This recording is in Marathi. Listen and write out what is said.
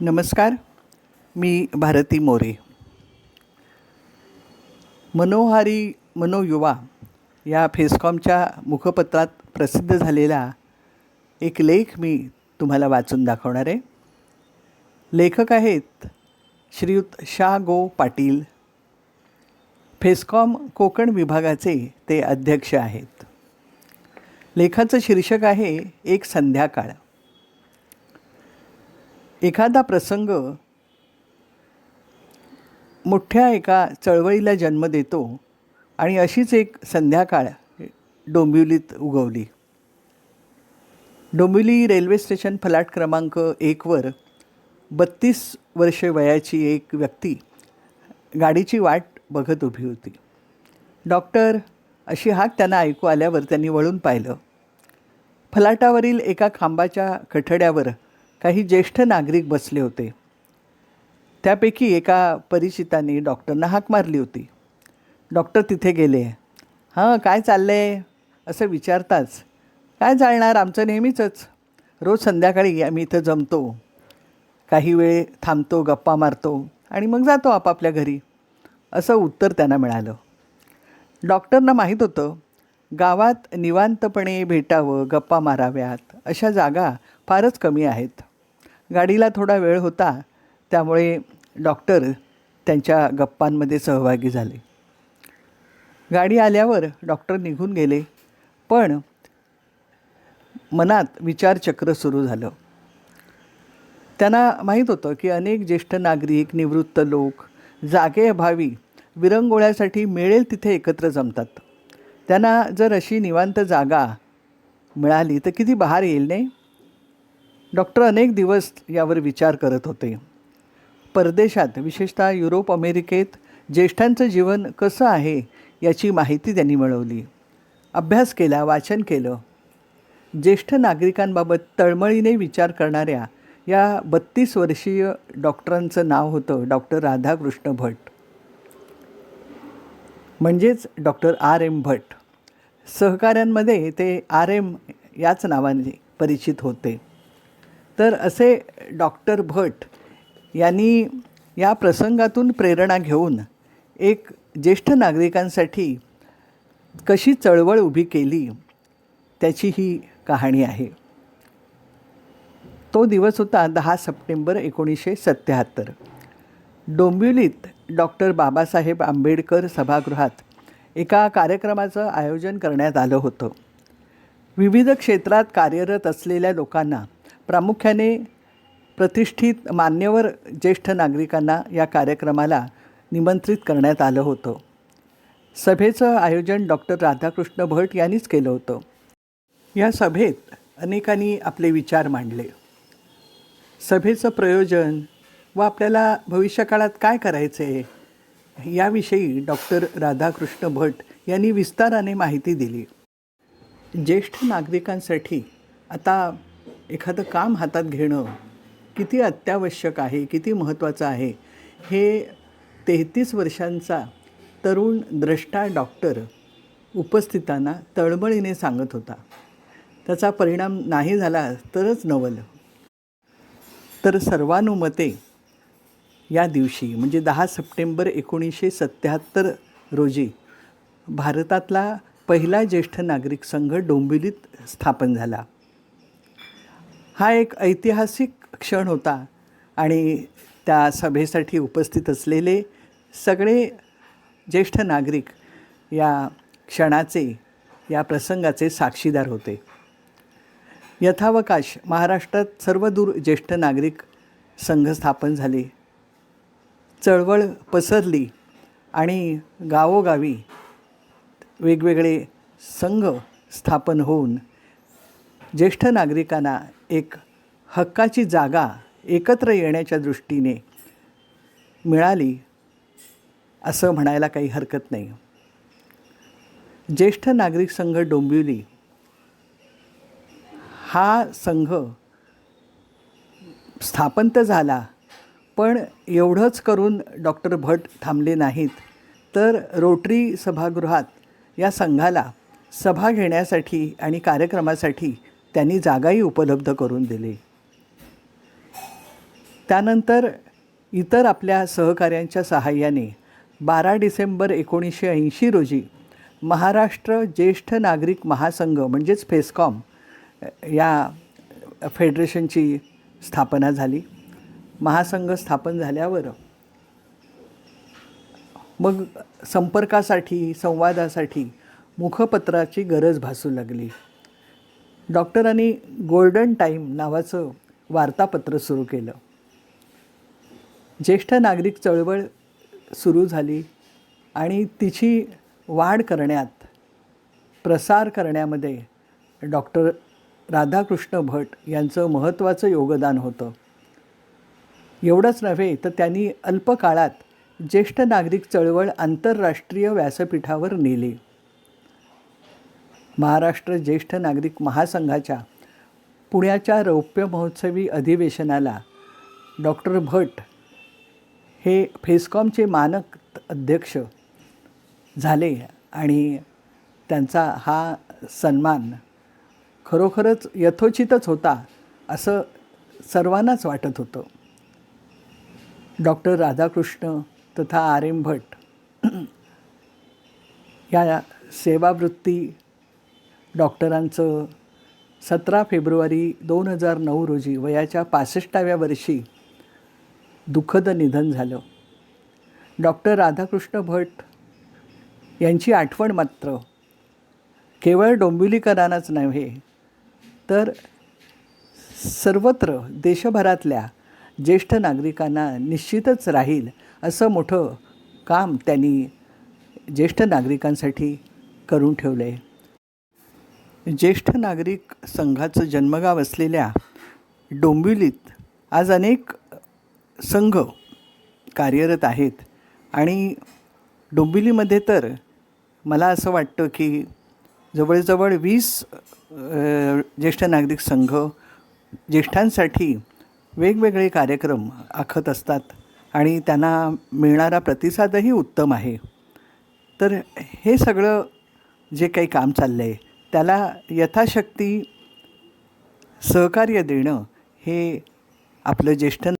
नमस्कार मी भारती मोरे. मनोहारी मनोयुवा या फेसकॉमच्या मुखपत्रात प्रसिद्ध झालेला एक लेख मी तुम्हाला वाचून दाखवणार आहे. लेखक आहेत श्रीयुत शा गो पाटील. फेसकॉम कोकण विभागाचे ते अध्यक्ष आहेत. लेखाचं शीर्षक आहे एक संध्याकाळ. एखादा प्रसंग मोठ्या एका चळवळीला जन्म देतो आणि अशीच एक संध्याकाळ डोंबिवलीत उगवली. डोंबिवली रेल्वे स्टेशन फलाट क्रमांक एकवर बत्तीस वर्षे वयाची एक व्यक्ती गाडीची वाट बघत उभी होती. डॉक्टर अशी हाक त्यांना ऐकू आल्यावर त्यांनी वळून पाहिलं. फलाटावरील एका खांबाच्या कठड्यावर काही ज्येष्ठ नागरिक बसले होते. त्यापैकी एका परिचिताने डॉक्टरना हाक मारली होती. डॉक्टर तिथे गेले. हां काय चाललं आहे असं विचारताच. काय चालणार? आमचं नेहमीचंच. रोज संध्याकाळी आम्ही इथं जमतो. काही वेळ थांबतो गप्पा मारतो आणि मग जातो आपापल्या घरी. असं उत्तर त्यांना मिळालं. डॉक्टरना माहीत होतं गावात निवांतपणे भेटावं गप्पा माराव्यात अशा जागा फारच कमी आहेत. गाडीला थोडा वेळ होता त्यामुळे डॉक्टर त्यांच्या गप्पांमध्ये सहभागी झाले. गाडी आल्यावर डॉक्टर निघून गेले पण मनात विचारचक्र सुरू झालं. त्यांना माहीत होतं की अनेक ज्येष्ठ नागरिक निवृत्त लोक जागेअभावी विरंगोळ्यासाठी मिळेल तिथे एकत्र जमतात. त्यांना जर अशी निवांत जागा मिळाली तर किती बहार येईल नाही डॉक्टर अनेक दिवस यावर विचार करत होते. परदेशात विशेषतः युरोप अमेरिकेत ज्येष्ठांचं जीवन कसं आहे याची माहिती त्यांनी मिळवली. अभ्यास केला वाचन केलं. ज्येष्ठ नागरिकांबाबत तळमळीने विचार करणाऱ्या या बत्तीस वर्षीय डॉक्टरांचं नाव होतं डॉक्टर राधाकृष्ण भट. म्हणजेच डॉक्टर आर एम भट. सहकाऱ्यांमध्ये ते आर एम याच नावाने परिचित होते. तर असे डॉक्टर भट यांनी या प्रसंगातून प्रेरणा घेऊन एक ज्येष्ठ नागरिकांसाठी कशी चळवळ उभी केली त्याची ही कहाणी आहे. तो दिवस होता दहा सप्टेंबर एकोणीसशे सत्त्याहत्तर डोंबिवलीत डॉक्टर बाबासाहेब आंबेडकर सभागृहात एका कार्यक्रमाचं आयोजन करण्यात आलं होतं. विविध क्षेत्रात कार्यरत असलेल्या लोकांना प्रामुख्याने प्रतिष्ठित मान्यवर ज्येष्ठ नागरिकांना या कार्यक्रमाला निमंत्रित करण्यात आलं होतं. सभेचं आयोजन डॉक्टर राधाकृष्ण भट यांनीच केलं होतं. या सभेत अनेकांनी आपले विचार मांडले. सभेचं प्रयोजन व आपल्याला भविष्यकाळात काय करायचे याविषयी डॉक्टर राधाकृष्ण भट यांनी विस्ताराने माहिती दिली. ज्येष्ठ नागरिकांसाठी आता एखादं काम हातात घेणं किती अत्यावश्यक आहे किती महत्त्वाचं आहे हे तेहतीस वर्षांचा तरुण द्रष्टा डॉक्टर उपस्थितांना तळमळीने सांगत होता. त्याचा परिणाम नाही झाला तरच नवल. तर सर्वानुमते या दिवशी म्हणजे दहा सप्टेंबर एकोणीसशे सत्त्याहत्तर रोजी भारतातला पहिला ज्येष्ठ नागरिक संघ डोंबिवलीत स्थापन झाला. हा एक ऐतिहासिक क्षण होता आणि त्या सभेसाठी उपस्थित असलेले सगळे ज्येष्ठ नागरिक या क्षणाचे या प्रसंगाचे साक्षीदार होते. यथावकाश महाराष्ट्रात सर्वदूर ज्येष्ठ नागरिक संघ स्थापन झाले. चळवळ पसरली आणि गावोगावी वेगवेगळे संघ स्थापन होऊन ज्येष्ठ नागरिकांना एक हक्काची जागा एकत्र येण्याच्या दृष्टीने मिळाली असं म्हणायला काही हरकत नाही. ज्येष्ठ नागरिक संघ डोंबिवली. हा संघ स्थापन तर झाला पण एवढंच करून डॉक्टर भट थांबले नाहीत. तर रोटरी सभागृहात या संघाला सभा घेण्यासाठी आणि कार्यक्रमासाठी त्यांनी जागाही उपलब्ध करून दिली. त्यानंतर इतर आपल्या सहकाऱ्यांच्या सहाय्याने बारा डिसेंबर एकोणीसशे ऐंशी रोजी महाराष्ट्र ज्येष्ठ नागरिक महासंघ म्हणजेच फेस्कॉम या फेडरेशनची स्थापना झाली. महासंघ स्थापन झाल्यावर मग संपर्कासाठी संवादासाठी मुखपत्राची गरज भासू लागली. डॉक्टरांनी गोल्डन टाईम नावाचं वार्तापत्र सुरू केलं. ज्येष्ठ नागरिक चळवळ सुरू झाली आणि तिची वाढ करण्यात प्रसार करण्यामध्ये डॉक्टर राधाकृष्ण भट यांचं महत्त्वाचं योगदान होतं. एवढंच नव्हे तर त्यांनी अल्पकाळात ज्येष्ठ नागरिक चळवळ आंतरराष्ट्रीय व्यासपीठावर नेली. महाराष्ट्र ज्येष्ठ नागरिक महासंघाच्या पुण्याच्या रौप्य महोत्सवी अधिवेशनाला डॉक्टर भट हे फेसकॉमचे मानक अध्यक्ष झाले आणि त्यांचा हा सन्मान खरोखरच यथोचितच होता असं सर्वांनाच वाटत होतं. डॉक्टर राधाकृष्ण तथा आर एम भट या सेवावृत्ती डॉक्टरांचं सतरा फेब्रुवारी दोन हजार नऊ रोजी वयाच्या पासष्टाव्या वर्षी दुःखद निधन झालं. डॉक्टर राधाकृष्ण भट यांची आठवण मात्र केवळ डोंबिवलीकरांनाच नव्हे तर सर्वत्र देशभरातल्या ज्येष्ठ नागरिकांना निश्चितच राहील असं मोठं काम त्यांनी ज्येष्ठ नागरिकांसाठी करून ठेवलं आहे ज्येष्ठ नागरिक संघाचं जन्मगाव असलेल्या डोंबिवलीत आज अनेक संघ कार्यरत आहेत आणि डोंबिवलीमध्ये तर मला असं वाटतं की जवळजवळ वीस ज्येष्ठ नागरिक संघ ज्येष्ठांसाठी वेगवेगळे कार्यक्रम आखत असतात आणि त्यांना मिळणारा प्रतिसादही उत्तम आहे. तर हे सगळं जे काही काम चाललं आहे त्याला यथाशक्ती सहकार्य देणं हे आपलं ज्येष्ठ